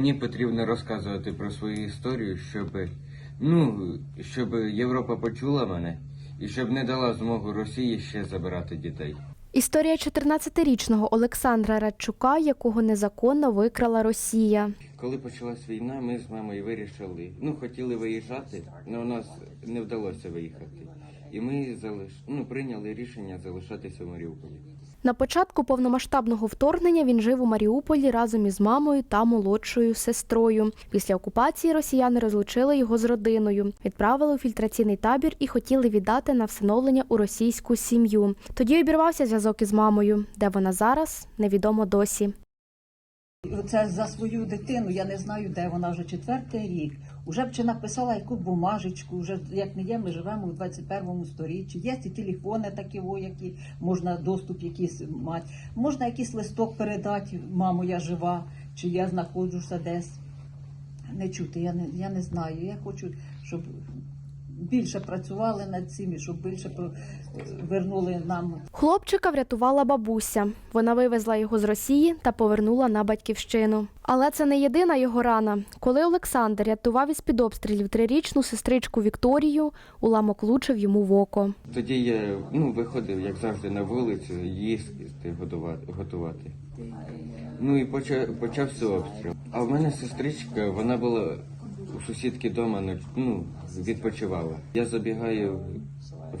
Мені потрібно розказувати про свою історію, щоб ну щоб Європа почула мене і щоб не дала змогу Росії ще забирати дітей. Історія 14-річного Олександра Радчука, якого незаконно викрала Росія. Коли почалась війна, ми з мамою вирішили, ну хотіли виїжджати, але у нас не вдалося виїхати. І ми залиш... ну, прийняли рішення залишатися в Маріуполі. На початку повномасштабного вторгнення він жив у Маріуполі разом із мамою та молодшою сестрою. Після окупації росіяни розлучили його з родиною, відправили у фільтраційний табір і хотіли віддати на всиновлення у російську сім'ю. Тоді обірвався зв'язок із мамою, де вона зараз невідомо досі. Це за свою дитину, я не знаю, де вона вже четвертий рік. Уже б чи написала яку бумажечку, вже як не є, ми живемо у 21 сторіччі. Є ці телефони такі, о, які можна доступ якийсь мати. Можна якийсь листок передати, мамо, я жива, чи я знаходжуся десь. Не чути, я не, я не знаю. Я хочу, щоб більше працювали над цим, і щоб більше про- вернули нам Хлопчика врятувала бабуся. Вона вивезла його з Росії та повернула на батьківщину. Але це не єдина його рана. Коли Олександр рятував із під обстрілів трирічну сестричку Вікторію, уламок влучив йому в око. Тоді я ну, виходив, як завжди, на вулицю, їсти годувати. готувати. Ну і почав, почався обстріл. А в мене сестричка, вона була у сусідки вдома, ну, відпочивала. Я забігаю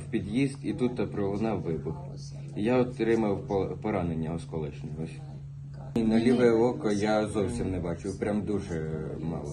в під'їзд і тут пролунав вибух. Я отримав по- поранення осколочне. Ось. І на ліве око я зовсім не бачив, прям дуже мало.